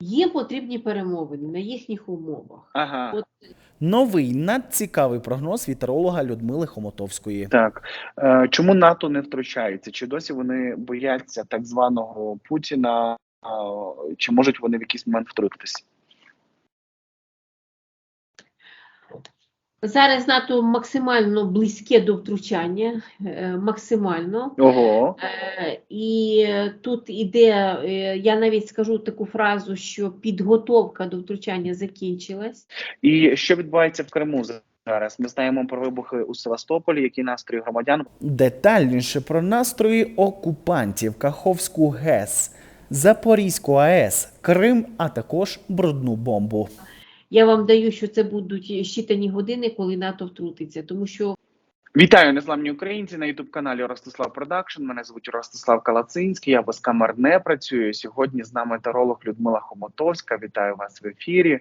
Є потрібні перемовини на їхніх умовах. Ага, От Новий надцікавий прогноз вітеролога Людмили Хомотовської. так. Е, чому НАТО не втручається? Чи досі вони бояться так званого Путіна, чи можуть вони в якийсь момент втрутитися? Зараз НАТО максимально близьке до втручання, е, максимально. Ого. Е, І тут іде, е, я навіть скажу таку фразу, що підготовка до втручання закінчилась. І що відбувається в Криму зараз? Ми знаємо про вибухи у Севастополі, які настрої громадян. Детальніше про настрої окупантів Каховську ГЕС, Запорізьку АЕС, Крим, а також брудну бомбу. Я вам даю, що це будуть щитані години, коли НАТО втрутиться, тому що Вітаю, незламні українці на ютуб каналі Ростислав Продакшн. Мене звуть Ростислав Калацинський. Я без камер не працюю. Сьогодні з нами таролог Людмила Хомотовська. Вітаю вас в ефірі.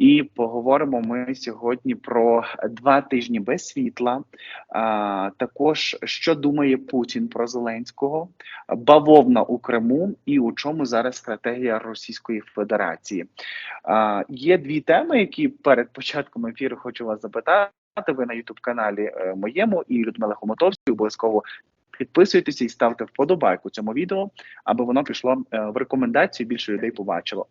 І поговоримо ми сьогодні про два тижні без світла. А, також що думає Путін про Зеленського, бавовна у Криму і у чому зараз стратегія Російської Федерації. А, є дві теми, які перед початком ефіру хочу вас запитати. Ви на Ютуб каналі е, моєму і Людмила Хомотовської обов'язково підписуйтеся і ставте вподобайку цьому відео, аби воно пішло е, в рекомендацію. Більше людей побачило.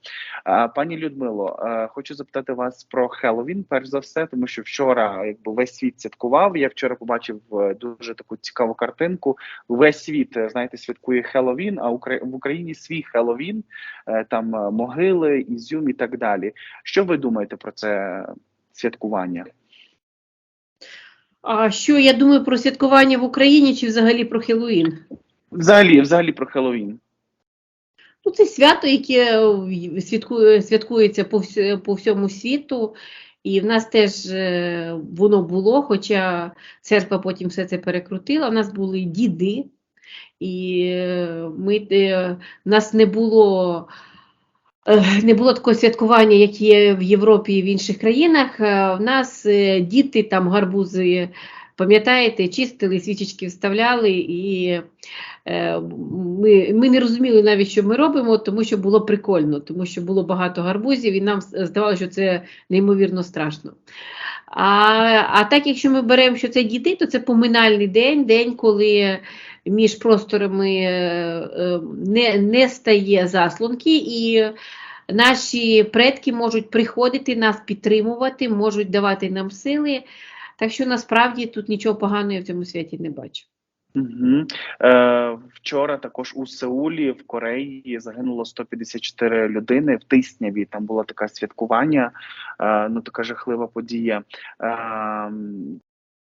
Пані Людмило, е, хочу запитати вас про Хеллоуін, перш за все, тому що вчора, якби весь світ святкував. Я вчора побачив е, дуже таку цікаву картинку. Весь світ, знаєте, святкує Хеллоуін, а в Україні свій Хеллоуін, там могили, ізюм і так далі. Що ви думаєте про це святкування? А що я думаю про святкування в Україні чи взагалі про Хеллоуін? Взагалі, взагалі про Хеллоуін. Ну, це свято, яке святкує, святкується по, вс- по всьому світу, і в нас теж е, воно було, хоча церква потім все це перекрутила. У нас були діди, і е, ми, е, в нас не було. Е, Не було такого святкування, як є в Європі і в інших країнах. Е, В нас е, діти там гарбузи, пам'ятаєте, чистили, свічечки вставляли, і ми, ми не розуміли навіть, що ми робимо, тому що було прикольно, тому що було багато гарбузів, і нам здавалося, що це неймовірно страшно. А, а так, якщо ми беремо, що це діти, то це поминальний день, день, коли між просторами е, е, не, не стає заслонки, і наші предки можуть приходити нас підтримувати, можуть давати нам сили. Так що насправді тут нічого поганого я в цьому святі не бачу. Угу. Е, вчора також у Сеулі в Кореї загинуло 154 людини в Тисняві. Там було таке святкування, е, ну така жахлива подія. Е,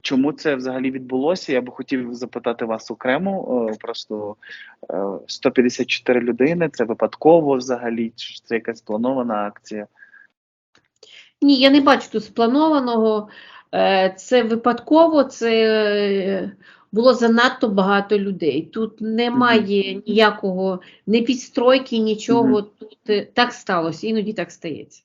чому це взагалі відбулося? Я би хотів запитати вас окремо. Е, просто е, 154 людини. Це випадково взагалі? Чи це якась планована акція? Ні, я не бачу тут спланованого. Е, Це випадково, це е, було занадто багато людей. Тут немає ніякого не підстройки, нічого. Тут е, так сталося, іноді так стається.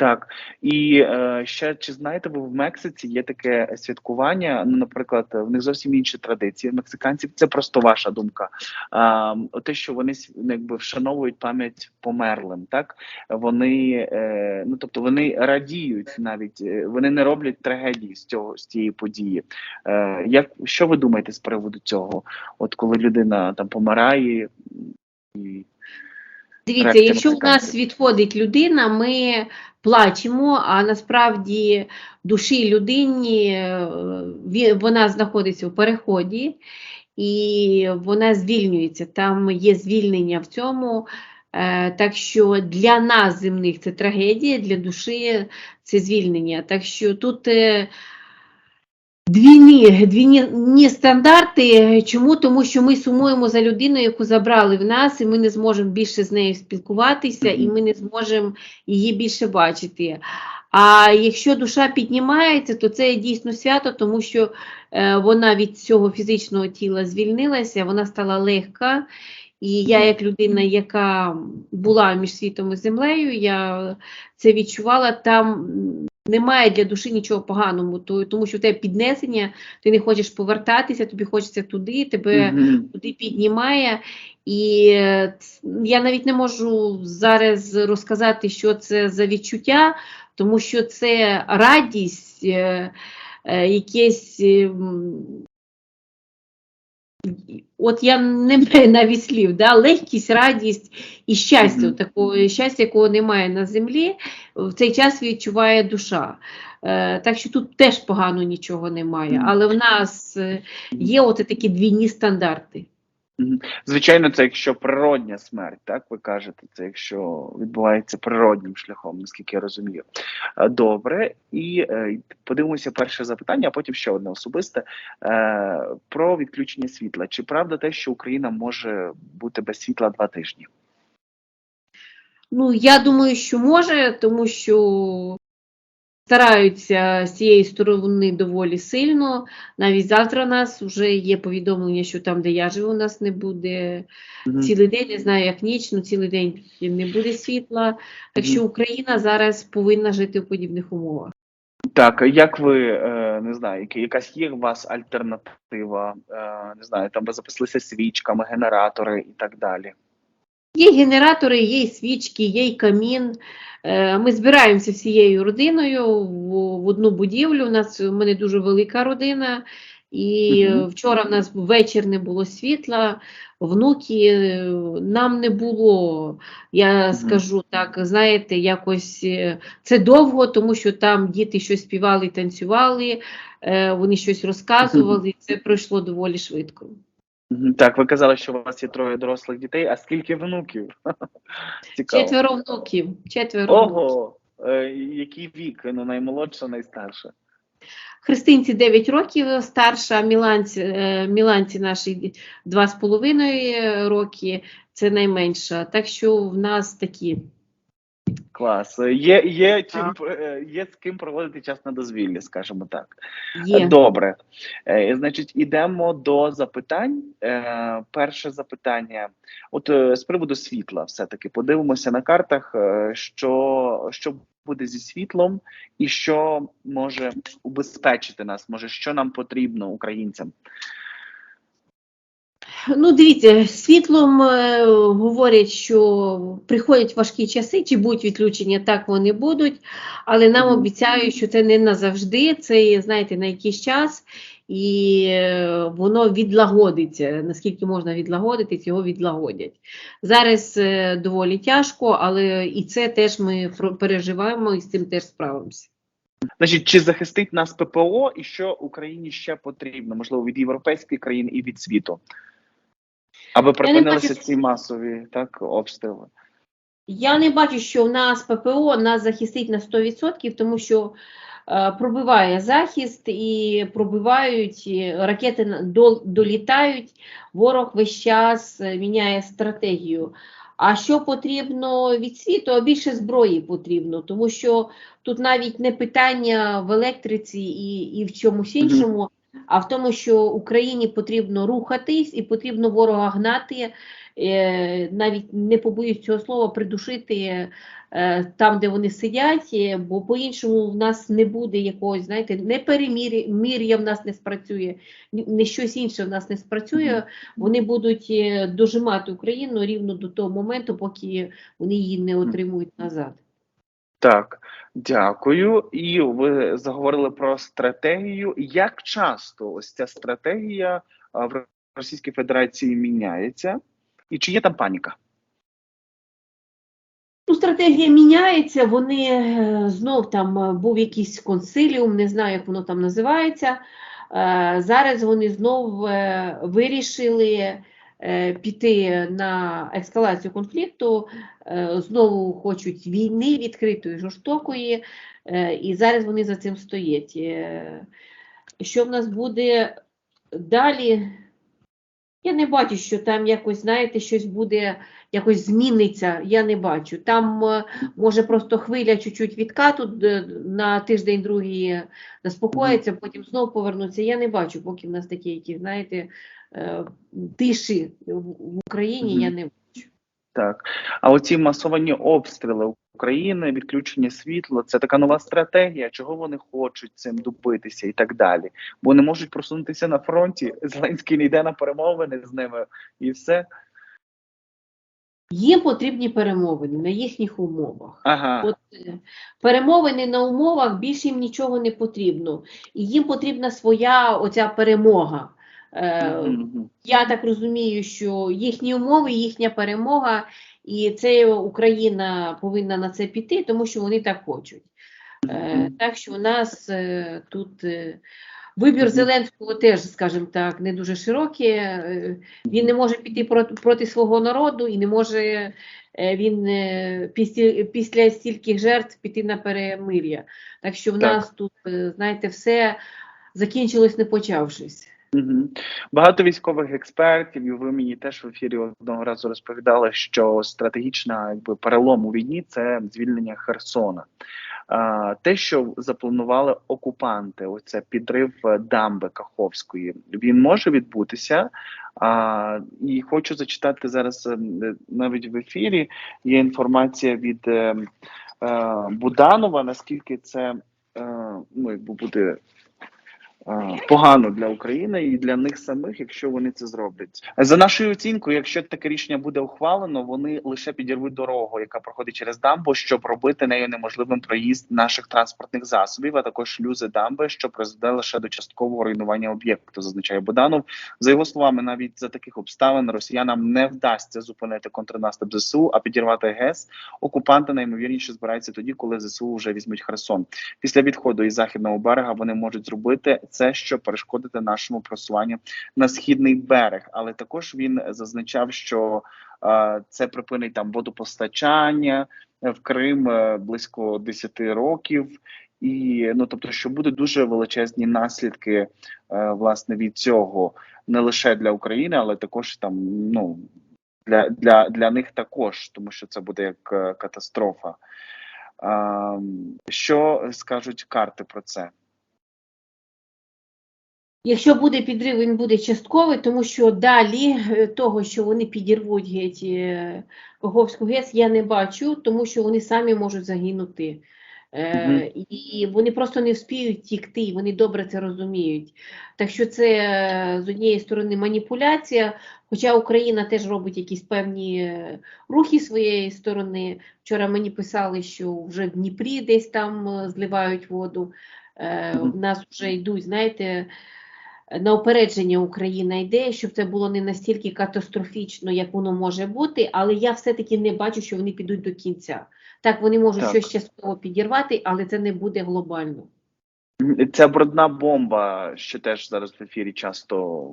Так, і е, ще чи знаєте, ви в Мексиці є таке святкування? Ну, наприклад, в них зовсім інші традиції. Мексиканців це просто ваша думка. А, те, що вони ну, якби вшановують пам'ять померлим, так вони е, ну тобто вони радіють навіть, е, вони не роблять трагедії з цього з цієї події. Е, як що ви думаєте з приводу цього? От коли людина там помирає і Дивіться, якщо у нас відходить людина, ми плачемо, а насправді душі людині е, вона знаходиться у переході і вона звільнюється. Там є звільнення в цьому. Е, Так що для нас земних це трагедія, для душі це звільнення. Так що тут двійні, двійні стандарти. Чому? Тому що ми сумуємо за людиною, яку забрали в нас, і ми не зможемо більше з нею спілкуватися, і ми не зможемо її більше бачити. А якщо душа піднімається, то це дійсно свято, тому що е, вона від цього фізичного тіла звільнилася, вона стала легка. І я, як людина, яка була між світом і землею, я це відчувала. Там немає для душі нічого поганого, то- тому що в тебе піднесення, ти не хочеш повертатися, тобі хочеться туди, тебе туди піднімає. І е, я навіть не можу зараз розказати, що це за відчуття, тому що це радість, е, е, якесь. От я не маю навіть слів, да? легкість, радість і щастя, Мгм. такого щастя, якого немає на землі, в цей час відчуває душа. Е, так що тут теж погано нічого немає. Але в нас е, є от такі двійні стандарти. Звичайно, це якщо природня смерть, так ви кажете, це якщо відбувається природнім шляхом, наскільки я розумію. Е, Добре, і е, подивимося перше запитання, а потім ще одне особисте е, про відключення світла. Чи правда те, що Україна може бути без світла два тижні? Ну, я думаю, що може, тому що стараються з цієї сторони доволі сильно. Навіть завтра у нас вже є повідомлення, що там, де я живу, у нас не буде Мгм. цілий день, не знаю, як ніч, ну цілий день не буде світла. Так що Україна зараз повинна жити в подібних умовах. Так, як ви е, не знаю, якась є у вас альтернатива? Е, не знаю, там ви запаслися свічками, генератори і так далі. Є генератори, є і свічки, є і камін. Е, Ми збираємося всією родиною в, одну будівлю. У нас у мене дуже велика родина, і е, вчора в нас ввечір не було світла, внуки е, нам не було. Я Мгм. скажу так, знаєте, якось е, це довго, тому що там діти щось співали, танцювали, вони щось розказували. і Це пройшло доволі швидко. Так, ви казали, що у вас є троє дорослих дітей, а скільки внуків? Цікаво. Четверо внуків. Четверо. Ого, е, який вік? Ну, наймолодша, найстарша. Христинці 9 років старша, Міланці, е, Міланці нашій 2,5 роки, це найменша. Так що в нас такі. Клас. Є, є, чим, е, є з ким проводити час на дозвіллі, скажімо так. Є. Добре. Е, Значить, ідемо до запитань. Е, Перше запитання. От з приводу світла, все-таки подивимося на картах, що, що буде зі світлом і що може убезпечити нас, може, що нам потрібно українцям. Ну, дивіться, світлом е, говорять, що приходять важкі часи, чи будуть відключення, так вони будуть, але нам Мгм. обіцяють, що це не назавжди, це, знаєте, на якийсь час, і е, воно відлагодиться. Наскільки можна відлагодити, його відлагодять. Зараз е, доволі тяжко, але і це теж ми переживаємо і з цим теж справимося. Значить, чи захистить нас ППО, і що Україні ще потрібно, можливо, від європейських країн і від світу, аби припинилися ці масові так обстріли? Я не бачу, що в нас ППО нас захистить на 100%, тому що е, пробиває захист і пробивають і ракети дол- долітають. Ворог весь час е, міняє стратегію. А що потрібно від світу? Більше зброї потрібно, тому що тут навіть не питання в електриці і, і в чомусь іншому, а в тому, що Україні потрібно рухатись і потрібно ворога гнати, е, навіть не побоюсь цього слова, придушити е, там, де вони сидять, е, бо по-іншому в нас не буде якогось, знаєте, не перемір'я в нас не спрацює, не щось інше в нас не спрацює. Вони будуть дожимати Україну рівно до того моменту, поки вони її не отримують назад. Так, дякую. І ви заговорили про стратегію. Як часто ось ця стратегія в Російській Федерації міняється? І чи є там паніка? Ну, стратегія міняється, вони е, знов там е, був якийсь консиліум, не знаю, як воно там називається. Е, Зараз вони знов е, вирішили е, піти на ескалацію конфлікту, е, знову хочуть війни відкритої, жорстокої, е, і зараз вони за цим стоять. Е, Що в нас буде далі? Я не бачу, що там якось, знаєте, щось буде, якось зміниться. Я не бачу. Там е, може просто хвиля чуть-чуть відкату на тиждень другий заспокоїться, потім знову повернуться. Я не бачу, поки в нас такі, які, знаєте, е, тиші в Україні, я не Так. А оці масовані обстріли України, відключення світла це така нова стратегія. Чого вони хочуть цим добитися і так далі? Бо не можуть просунутися на фронті. Зеленський не йде на перемовини з ними і все. Їм потрібні перемовини на їхніх умовах. Ага. От е, перемовини на умовах більше їм нічого не потрібно. І їм потрібна своя оця перемога. Е. Я так розумію, що їхні умови, їхня перемога, і це Україна повинна на це піти, тому що вони так хочуть. Е, Так що у нас е, тут вибір Зеленського теж, скажімо так, не дуже широкий. Він не може піти проти, свого народу і не може він після, після стільких жертв піти на перемир'я. Так що в Так. нас тут, знаєте, все закінчилось не почавшись. Багато військових експертів, і ви мені теж в ефірі одного разу розповідали, що стратегічна якби перелом у війні це звільнення Херсона. А, те, що запланували окупанти, оце підрив е, дамби Каховської, він може відбутися. А, і хочу зачитати зараз е, навіть в ефірі. Є інформація від е, е, Буданова, наскільки це е, ну, якби буде погано для України і для них самих, якщо вони це зроблять. За нашою оцінкою, якщо таке рішення буде ухвалено, вони лише підірвуть дорогу, яка проходить через дамбу, щоб робити нею неможливим проїзд наших транспортних засобів, а також шлюзи дамби, що призведе лише до часткового руйнування об'єкту, зазначає Буданов. За його словами, навіть за таких обставин росіянам не вдасться зупинити контрнаступ ЗСУ, а підірвати ГЕС. Окупанти наймовірніше збираються тоді, коли ЗСУ вже візьмуть Херсон. Після відходу із західного берега вони можуть зробити це, щоб перешкодити нашому просуванню на східний берег. Але також він зазначав, що е, це припинить там водопостачання в Крим е, близько 10 років. І ну тобто, що будуть дуже величезні наслідки е, власне від цього не лише для України, але також там ну для, для, для них також, тому що це буде як катастрофа. А, що скажуть карти про це? Якщо буде підрив, він буде частковий, тому що далі е, того, що вони підірвуть геть е, Каховську ГЕС, я не бачу, тому що вони самі можуть загинути. Е, І вони просто не вспіють тікти, і вони добре це розуміють. Так що це е, з однієї сторони маніпуляція, хоча Україна теж робить якісь певні е, рухи своєї сторони. Вчора мені писали, що вже в Дніпрі десь там е, зливають воду. Е. В нас вже йдуть, знаєте, на опередження Україна йде, щоб це було не настільки катастрофічно, як воно може бути, але я все-таки не бачу, що вони підуть до кінця. Так, вони можуть Так. щось частково підірвати, але це не буде глобально. Ця брудна бомба, що теж зараз в ефірі часто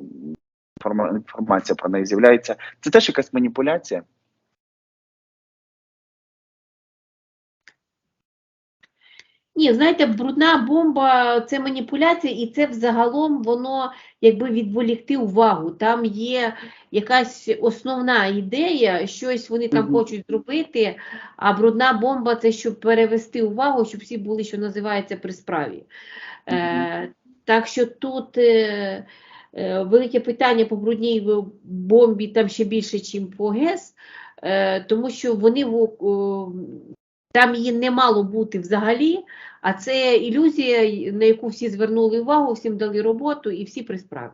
інформа- інформація про неї з'являється. Це теж якась маніпуляція. Ні, знаєте, брудна бомба це маніпуляція, і це взагалом воно якби відволікти увагу. Там є якась основна ідея, щось вони там хочуть зробити, а брудна бомба це щоб перевести увагу, щоб всі були, що називається, при справі. Е, так що тут е, е, велике питання по брудній бомбі там ще більше, ніж по ГЕС, е, тому що вони в- о, там її не мало бути взагалі, а це ілюзія, на яку всі звернули увагу, всім дали роботу і всі при справі.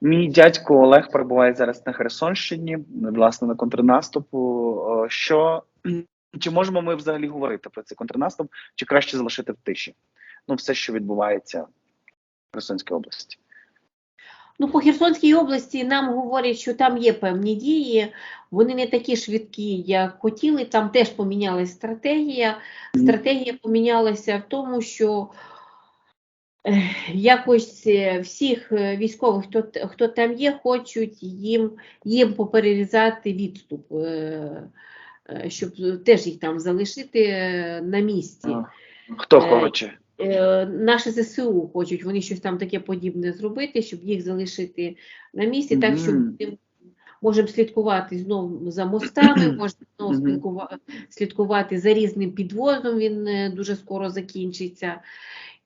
Мій дядько Олег перебуває зараз на Херсонщині, власне, на контрнаступу. Що чи можемо ми взагалі говорити про цей контрнаступ, чи краще залишити в тиші? Ну, все, що відбувається в Херсонській області. Ну, по Херсонській області нам говорять, що там є певні дії, вони не такі швидкі, як хотіли. Там теж помінялася стратегія. Стратегія помінялася в тому, що е, якось е, всіх е, військових, хто, хто там є, хочуть їм, їм поперерізати відступ, щоб теж їх там залишити на місці. Хто хоче? Е, Наші ЗСУ хочуть вони щось там таке подібне зробити, щоб їх залишити на місці, так що ми можемо слідкувати знову за мостами, можемо знову слідкува- слідкувати за різним підвозом, він е, дуже скоро закінчиться.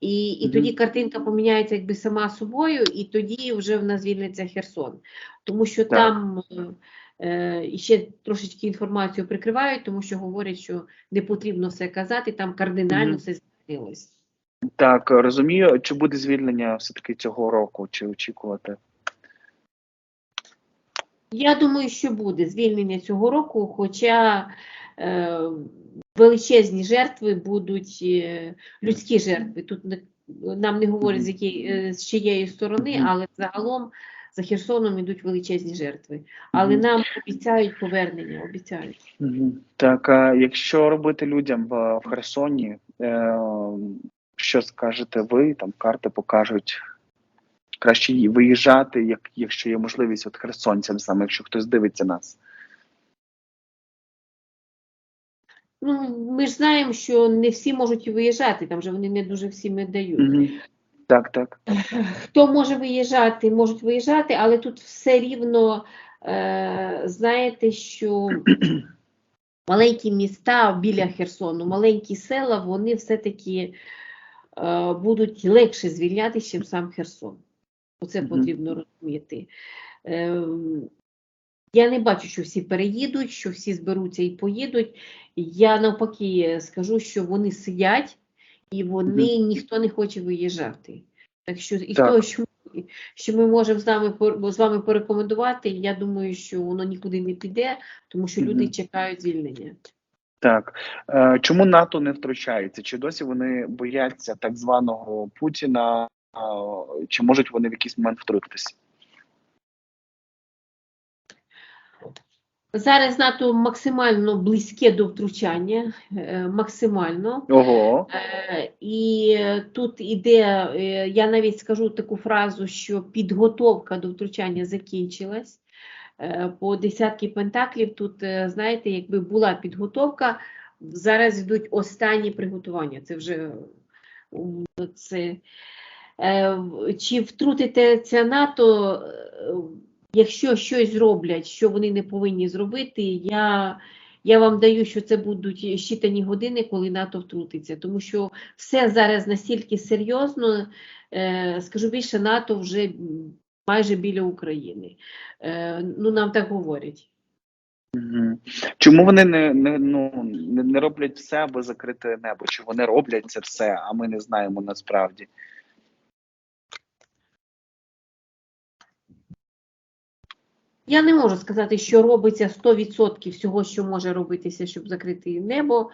І, і тоді картинка поміняється якби сама собою, і тоді вже в нас звільниться Херсон. Тому що Так. там е, е, і ще трошечки інформацію прикривають, тому що говорять, що не потрібно все казати, там кардинально все змінилось. Так, розумію. Чи буде звільнення все-таки цього року, чи очікувати? Я думаю, що буде звільнення цього року, хоча е, величезні жертви будуть е, людські жертви. Тут не, нам не говорять з, якої, е, з чиєї сторони, але загалом за Херсоном йдуть величезні жертви. Але нам обіцяють повернення, обіцяють. Так, а якщо робити людям в, в Херсоні, е, що скажете ви? Там карти покажуть краще виїжджати, як, якщо є можливість от херсонцям, саме якщо хтось дивиться нас. Ну, ми ж знаємо, що не всі можуть виїжджати, там же вони не дуже всім і дають. Мгм. Так, так. Хто може виїжджати, можуть виїжджати, але тут все рівно, е, знаєте, що маленькі міста біля Херсону, маленькі села, вони все-таки будуть легше звільнятися, ніж сам Херсон. Оце потрібно розуміти. Е, я не бачу, що всі переїдуть, що всі зберуться і поїдуть. Я навпаки скажу, що вони сидять і вони ніхто не хоче виїжджати. Так що і Так. того, що, ми- що ми можемо з нами з вами порекомендувати, я думаю, що воно нікуди не піде, тому що люди чекають звільнення. Так. Е, чому НАТО не втручається? Чи досі вони бояться так званого Путіна, чи можуть вони в якийсь момент втрутитися? Зараз НАТО максимально близьке до втручання, е, максимально. Ого. Е, І тут іде, я навіть скажу таку фразу, що підготовка до втручання закінчилась. Е, По десятки пентаклів тут, е, знаєте, якби була підготовка, зараз йдуть останні приготування. Це вже це, е, чи втрутиться НАТО, якщо щось зроблять, що вони не повинні зробити, я, я вам даю, що це будуть щитані години, коли НАТО втрутиться. Тому що все зараз настільки серйозно, скажу більше, НАТО вже майже біля України. Е, ну, нам так говорять. Чому вони не, не, ну, не, роблять все, аби закрити небо? Чи вони роблять це все, а ми не знаємо насправді? Я не можу сказати, що робиться 100% всього, що може робитися, щоб закрити небо.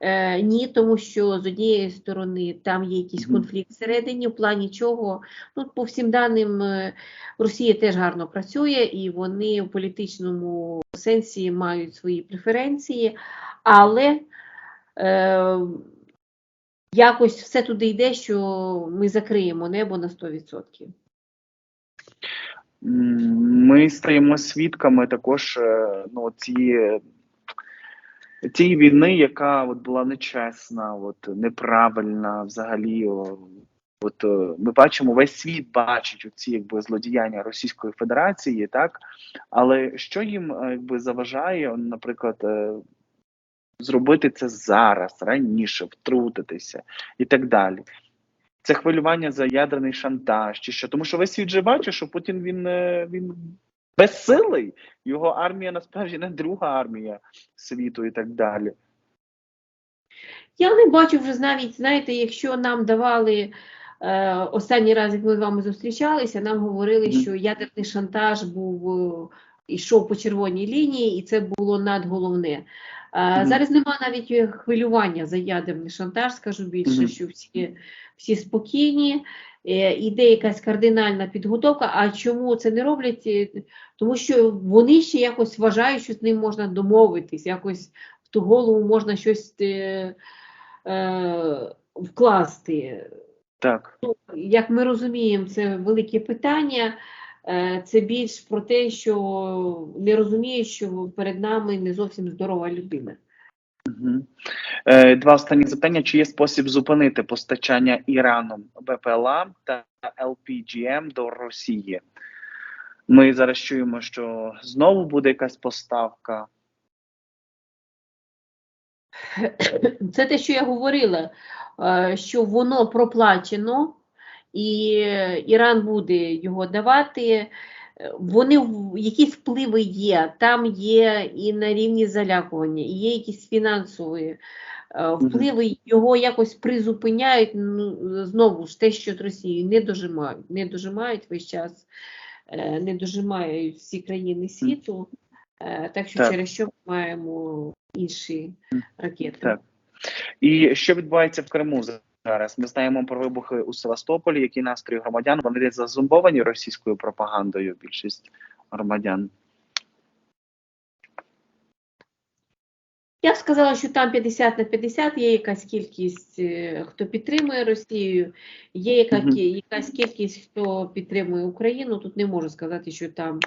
Е, ні, тому що з однієї сторони там є якийсь конфлікт всередині, в плані чого. Ну, по всім даним, е, Росія теж гарно працює, і вони в політичному сенсі мають свої преференції, але е, якось все туди йде, що ми закриємо небо на 100%. Ми стаємо свідками також е, ну, цієї, цієї війни, яка от була нечесна, от, неправильна взагалі. От, е, ми бачимо, весь світ бачить оці якби, злодіяння Російської Федерації, так? Але що їм е, якби, заважає, наприклад, зробити це зараз, раніше, втрутитися і так далі? Це хвилювання за ядерний шантаж чи що. Тому що весь світ же бачить, що Путін він, е, він безсилий. Його армія насправді не друга армія світу і так далі. Я не бачу вже навіть, знаєте, якщо нам давали е, останній раз, як ми з вами зустрічалися, нам говорили, що ядерний шантаж був е, йшов по червоній лінії, і це було надголовне. Зараз нема навіть е, хвилювання за ядерний шантаж, скажу більше, що всі, всі спокійні. Е, Іде якась кардинальна підготовка. А чому це не роблять? Е, Тому що вони ще якось вважають, що з ним можна домовитись, якось в ту голову можна щось е, е, вкласти. Так. Як ми розуміємо, це велике питання. Е, Це більш про те, що не розуміє, що перед нами не зовсім здорова людина. Угу. Е, два останні запитання: чи є спосіб зупинити постачання Іраном БПЛА та LPGM до Росії? Ми зараз чуємо, що знову буде якась поставка. Це те, що я говорила, е, що воно проплачено, і Іран буде його давати. Е, Вони якісь впливи є, там є і на рівні залякування, і є якісь фінансові е, впливи, його якось призупиняють. Ну, знову ж те, що з Росією не дожимають, не дожимають весь час. е, не дожимають всі країни світу, так що Так. через що ми маємо інші ракети. Так. І що відбувається в Криму зараз? Ми знаємо про вибухи у Севастополі, які настрої громадян вони десь зазумбовані російською пропагандою. Більшість громадян. Я б сказала, що там 50 на 50 є якась кількість, е, хто підтримує Росію, є якась кількість, хто підтримує Україну. Тут не можу сказати, що там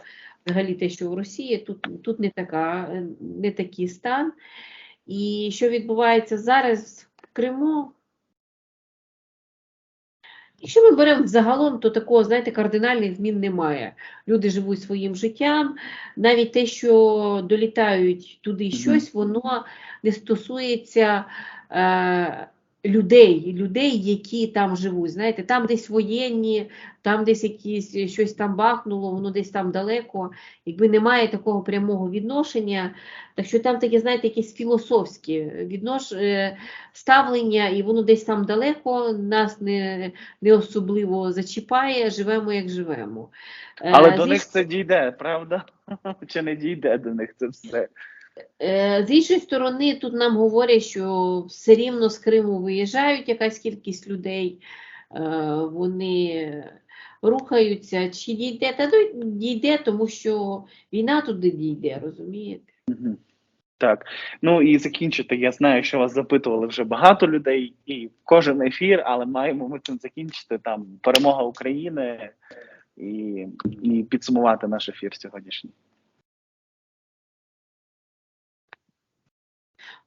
взагалі те, що в Росії, тут, тут не, така, е, не такий стан. І що відбувається зараз в Криму? Якщо ми беремо загалом, то такого, знаєте, кардинальних змін немає. Люди живуть своїм життям. Навіть те, що долітають туди щось, воно не стосується е, людей, людей, які там живуть. Знаєте, там десь воєнні, там десь якісь щось там бахнуло, воно десь там далеко. Якби немає такого прямого відношення, так що там таке, знаєте, якесь філософське віднош... е, ставлення, і воно десь там далеко, нас не, не особливо зачіпає, живемо як живемо. Е, Але до зі- них це дійде, правда? Чи не дійде до них це все? Е, З іншої сторони, тут нам говорять, що все рівно з Криму виїжджають якась кількість людей, е, вони рухаються. Чи дійде? Та ну, дійде, тому що війна туди дійде, розумієте? Так, ну і закінчити. Я знаю, що вас запитували вже багато людей, і кожен ефір, але маємо ми цим закінчити. Там перемога України і, і підсумувати наш ефір сьогоднішній.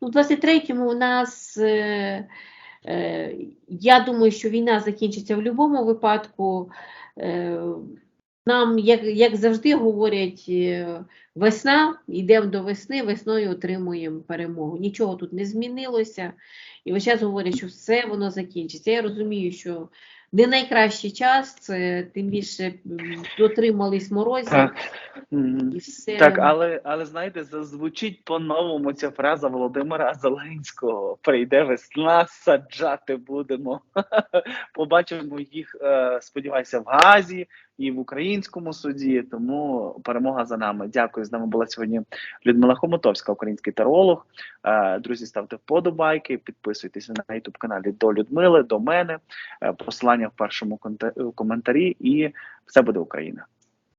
Ну, в 23-му у нас, е, е, я думаю, що війна закінчиться в будь-якому випадку. Е, нам, як, як завжди говорять, весна, йдемо до весни, весною отримуємо перемогу. Нічого тут не змінилося. І весь час говорять, що все воно закінчиться. Я розумію, що не найкращий час, це тим більше дотримались морозів Так. І все. Так, але але знаєте, зазвучить по-новому ця фраза Володимира Зеленського: прийде весна, саджати будемо. Побачимо їх, е, сподіваюся, в Газі і в українському суді. Тому перемога за нами. Дякую. З нами була сьогодні Людмила Хомотовська, український таролог. Е, Друзі, ставте вподобайки, підписуйтесь на youtube каналі до Людмили, до мене. Е, Посилання в першому коментарі, і все буде Україна.